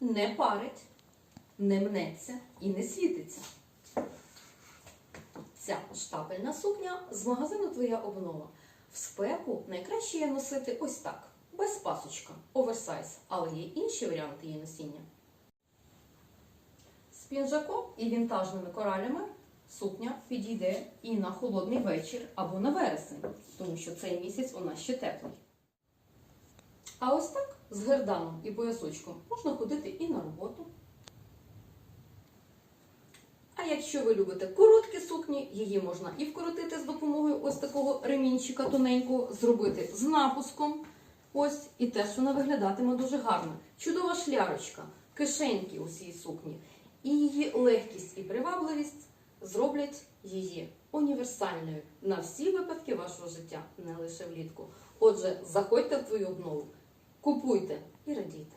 не парить, не мнеться і не світиться. Ця штапельна сукня з магазину Твоя обнова. В спеку найкраще її носити ось так, без пасочка, оверсайз, але є інші варіанти її носіння. З пінжаком і вінтажними коралями сукня підійде і на холодний вечір або на вересень, тому що цей місяць у нас ще теплий. А ось так з герданом і поясочком можна ходити і на роботу. А якщо ви любите короткі сукні, її можна і вкоротити з допомогою ось такого ремінчика тоненького, зробити з напуском. Ось, і теж вона виглядатиме дуже гарно. Чудова шлярочка, кишеньки у цій сукні. І її легкість і привабливість зроблять її універсальною на всі випадки вашого життя, не лише влітку. Отже, заходьте в твою обнову, купуйте і радійте.